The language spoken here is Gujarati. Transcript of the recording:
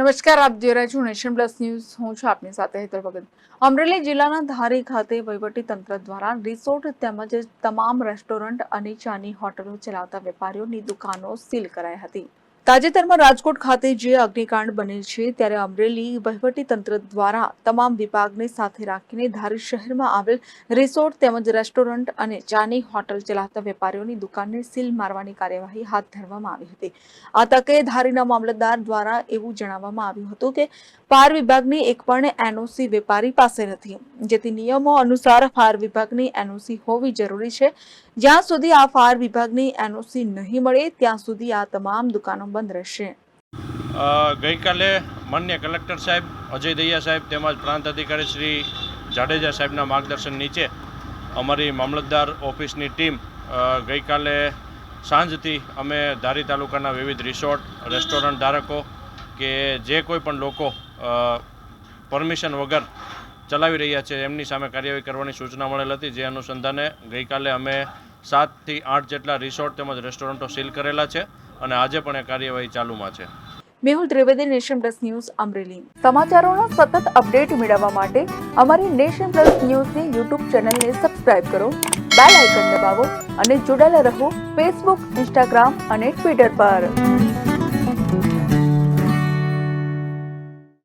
નમસ્કાર, આપ જોઈ રહ્યા છો નેશન પ્લસ ન્યૂઝ. હું છું આપની સાથે હેતર ભગત. અમરેલી જિલ્લાના ધારી ખાતે તંત્ર દ્વારા રિસોર્ટ તેમજ તમામ રેસ્ટોરન્ટ અને ચાની હોટલો ચલાવતા વેપારીઓની દુકાનો સીલ કરાઈ હતી. તાજેતરમાં રાજકોટ ખાતે જે અગ્નિકાંડ બનેલ છે, ત્યારે અમરેલી તંત્ર દ્વારા તમામ વિભાગને સાથે રાખીને ધારી શહેરમાં આવેલ રિસોર્ટ તેમજ રેસ્ટોરન્ટ અને ચાની હોટલ ચલાવતા વેપારીઓની દુકાનને સીલ મારવાની કાર્યવાહી હાથ ધરવામાં આવી હતી. આ તકે ધારીના મામલતદાર દ્વારા એવું જણાવવામાં આવ્યું હતું કે ફાયર વિભાગની એક પણ એનઓસી વેપારી પાસે નથી. જેથી નિયમો અનુસાર ફાયર વિભાગની એનઓસી હોવી જરૂરી છે. જ્યાં સુધી આ ફાયર વિભાગની એનઓસી નહીં મળે, ત્યાં સુધી આ તમામ દુકાનો બંધ રહેશે. ગઈકાલે માન્ય કલેક્ટર સાહેબ અજય દૈયા સાહેબ તેમજ પ્રાંત અધિકારી શ્રી જાડેજા સાહેબના માર્ગદર્શન નીચે અમારી મામલતદાર ઓફિસની ટીમ ગઈકાલે સાંજથી અમે ધારી તાલુકાના વિવિધ રિસોર્ટ, રેસ્ટોરન્ટ ધારકો કે જે કોઈ પણ લોકો પરમિશન વગર ચલાવી રહ્યા છે. એમની સામે કાર્યવાહી કરવાની સૂચના મળેલ હતી. જે અનુસંધાને ગઈકાલે અમે સાતથી આઠ જેટલા રિસોર્ટ તેમજ રેસ્ટોરન્ટો સીલ કરેલા છે અને આજે પણ એ કાર્યવાહી ચાલુમાં છે. Mehul Trivedi, nation plus news, Amreli. સમાચારોનો સતત અપડેટ મેળવવા માટે અમારી નેશન પ્લસ ન્યૂઝની યુટ્યુબ ચેનલને સબસ્ક્રાઇબ કરો, બેલ આઇકન દબાવો અને જોડાયેલા રહો ફેસબુક, ઇન્સ્ટાગ્રામ અને ટ્વિટર પર.